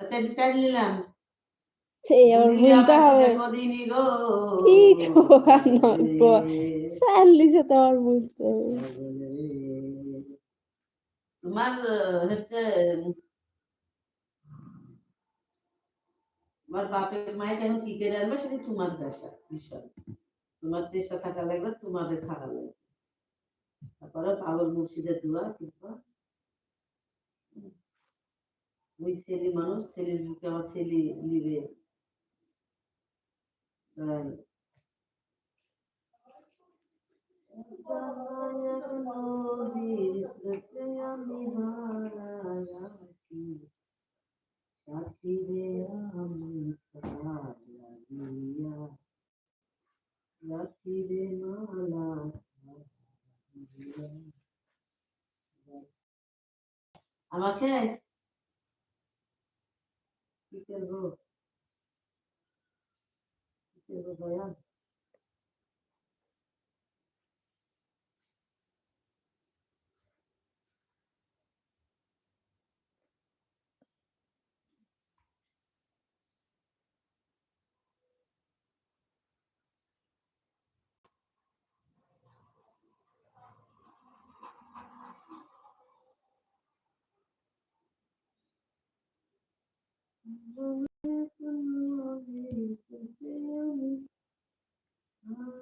আচ্ছা এটা চাল নিলাম। এই আবার বলতে হবে কি চাল্লিশে তো আমার বলতে। হবে তোমার হচ্ছে তোমার বাপের মায়ের এখন কি করে আনবে সেটা তোমার দেশা বিষয় তোমার চেষ্টা থাকা লাগবে তোমাদের থাকা লাগবে। তারপরে পাগল মুর্শিদের দোয়া কিংবা ওই ছেলে মানুষ, ছেলের বুকে আমার ছেলে নিবে দাঁড়ায়। জানাই এখন নদীর স্রোতে আমি হারাই আছি। সাথী রে আমি রাখি রে মালা। আমাকে কি করব কি করব দয়া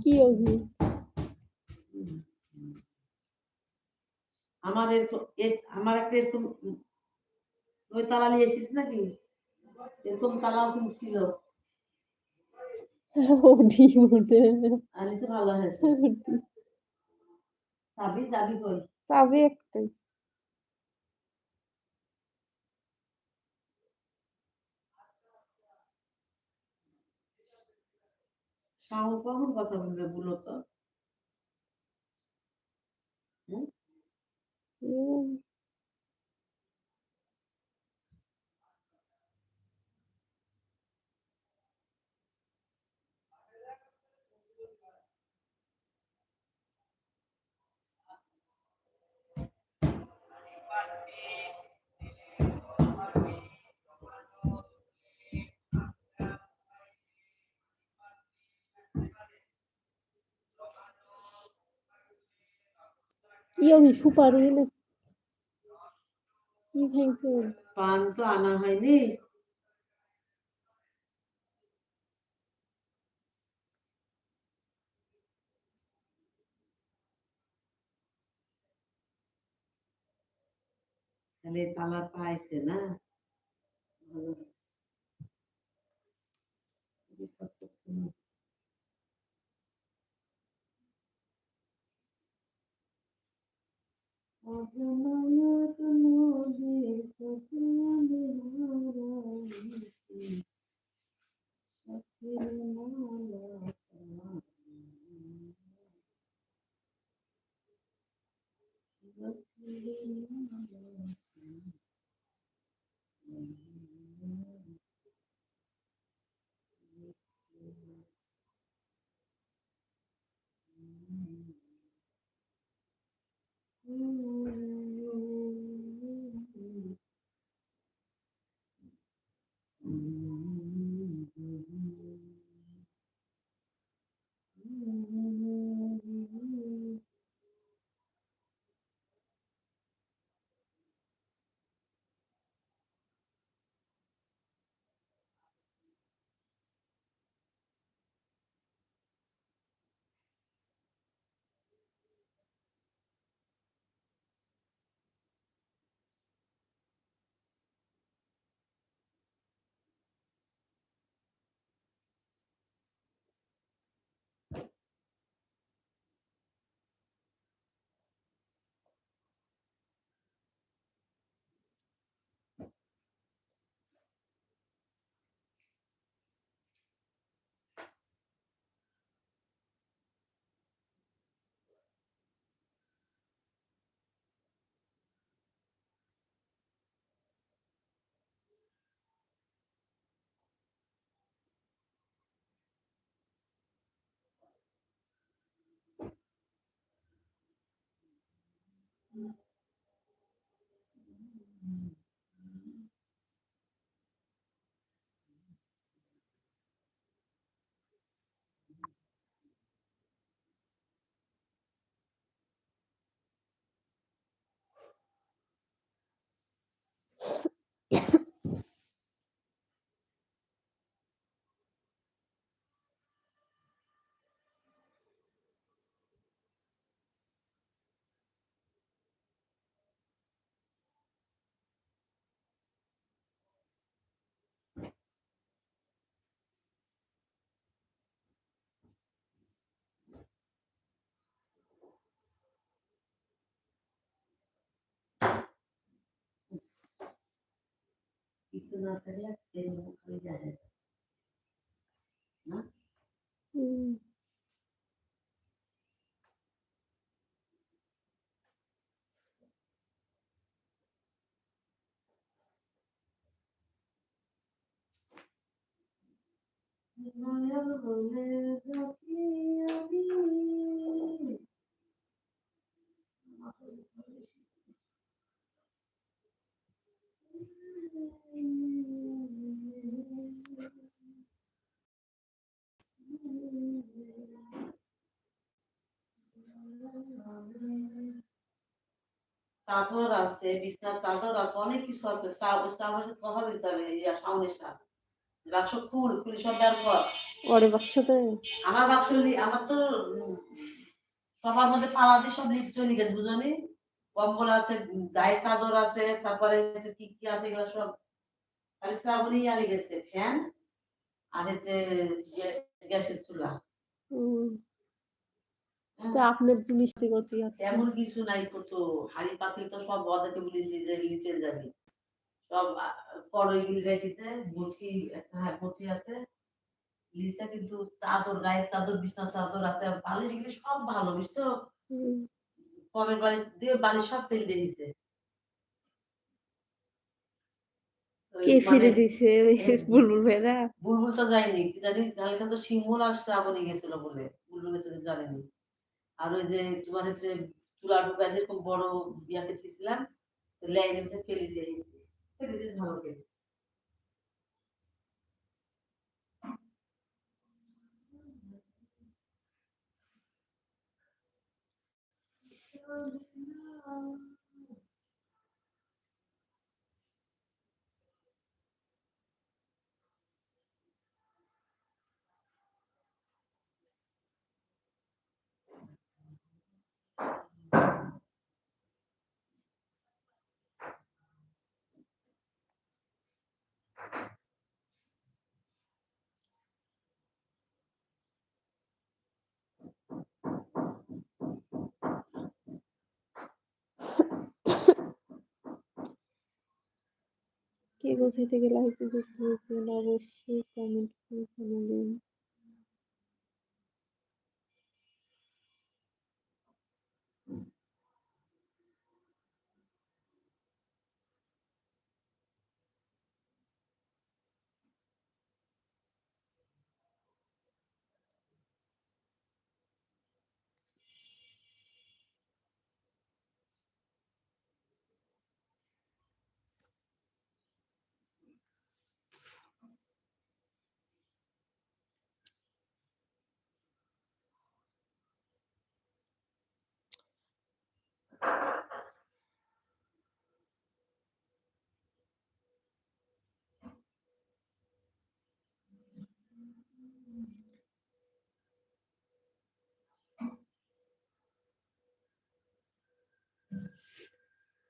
কি অভি আমার আমার একটা এরকম ওই তালা নিয়ে এসিস নাকি? এরকম তালাও কিন্তু ছিল ভালো হয়েছে। চাবি চাবি কই? চাবি একটাই। শাহু কখন কথা বলবে বলো তো। কি আমি সুপারি না কি ভাঙছেন পান তো আনা হয়নি। তাহলে তালা পাইছে না। ভালো। 我怎么 Mm-hmm. কিছু না থাকলে তেল খালি যায় না হুম মায়ার বলে রাখি আমি চাদর আছে বিছনার চাদর আছে অনেক কিছু আছে। কথা বলতে হবে ইয়া সামনে স্টাফ বাক্স খুল খুলে সব বের কর। ওরে বাক্সতে আমার বাক্স আমার তো সবার মধ্যে পালা দিয়ে সব চলে গেছে বুঝনি? কম্বল আছে গায়ে চাদর আছে তারপরে কি কি আছে এগুলো সব। খালি শ্রাবণী আলি গেছে ফ্যান আর হচ্ছে গ্যাসের চুলা। তো আপনার জিনিস গতি আছে। তেমন কিছু নাই কত হাড়ি পাতিল তো সব ওদেরকে বলেছি যে যাবে। সব গুলি রেখেছে বটি হ্যাঁ বটি আছে। লিচা কিন্তু চাদর গায়ের চাদর বিছনার চাদর আছে বালিশ গুলি সব ভালো বুঝছ? কমের বালিশ দিয়ে বালিশ সব ফেলে দিয়েছে কে ফিরে মানে দিছে? বুলবুল ভাইরা। বুলবুল তো যায়নি। জানি কালকে তো শিমুল আর শ্রাবণী গেছিল বলে। বুলবুল গেছিল জানেনি। আর ওই যে তোমার হচ্ছে তুলা টুকা যেরকম বড় ইয়াতে দিয়েছিলাম লাইনে হচ্ছে ফেলে দিয়ে দিয়েছি। ফেলে দিয়ে ভালো খেয়েছি কে কোথায় থেকে লাইভে যুক্ত হয়েছেন অবশ্যই কমেন্ট করে জানাবেন।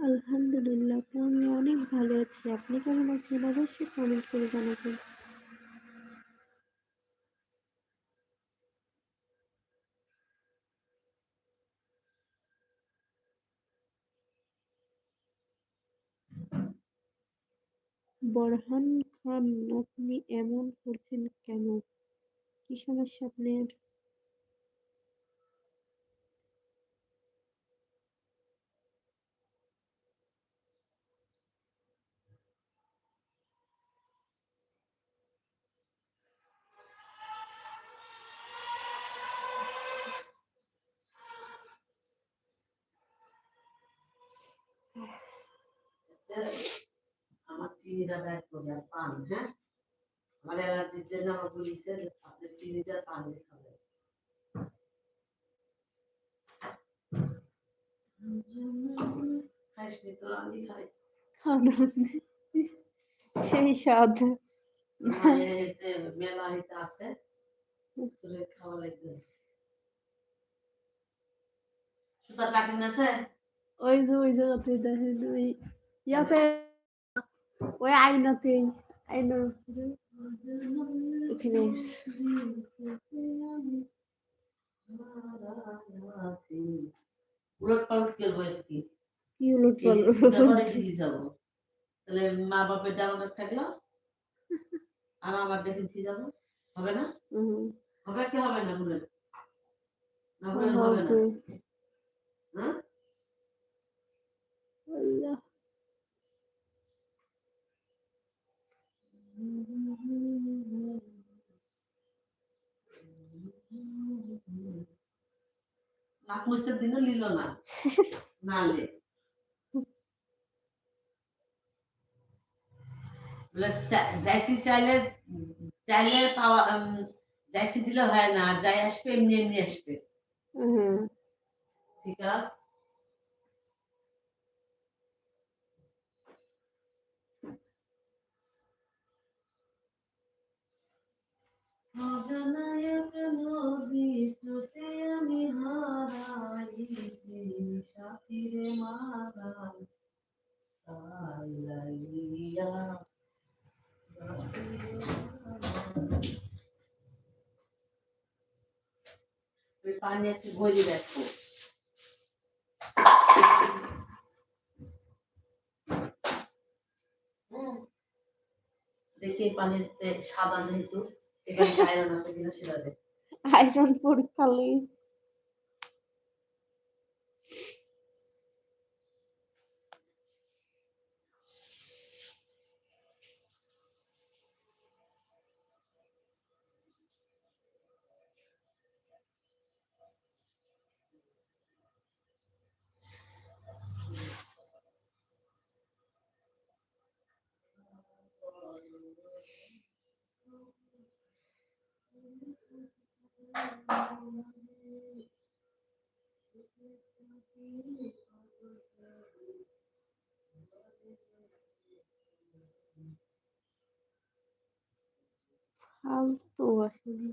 আলহামদুলিল্লাহ, আমি অনেক ভালো আছি। আপনি কেমন আছেন? অবশ্যই কমেন্ট করে জানাবেন। বরহান খান, আপনি এমন করছেন কেন? কি সমস্যা আপনার? চিনিটা ব্যাগ করে পান হ্যাঁ? আমার অ্যালার্জির জন্য আমার বলিছে যে আপনি চিনিটা পান খাবেন। খাইসনি তো আমি খাই। সেই স্বাদ। মানে মেলা হয়েছে আছে তোরে খাওয়া লাগবে। সুতার কাটিং আছে? ওই যে ওই জায়গাতে দেখেন ওই ইয়াতে ওই আয়নাতেই আয়নার উপরে ওখানে উলট পালট করব আজকে কি উলট পালট যাব তাহলে মা বাপের ডাল গাছ থাকল? আর আমার দেখে ফিরে যাব? হবে না? হবে কি হবে না বলে না বলে হবে না। হ্যাঁ? আল্লাহ। নাক মুছতে দিনও নিল না নালে যাইছি চাইলে চাইলে পাওয়া যাইছি দিলে হয় না যাই আসবে এমনি এমনি আসবে ঠিক আছে অজানায় কেন বিষ্ণুতে পানি একটু ভরি দেখো দেখি পানিতে সাদা যেহেতু আয়রন আছে কিনা সেটা দেখ আয়রন পরীক্ষালে ফালতু আসলে।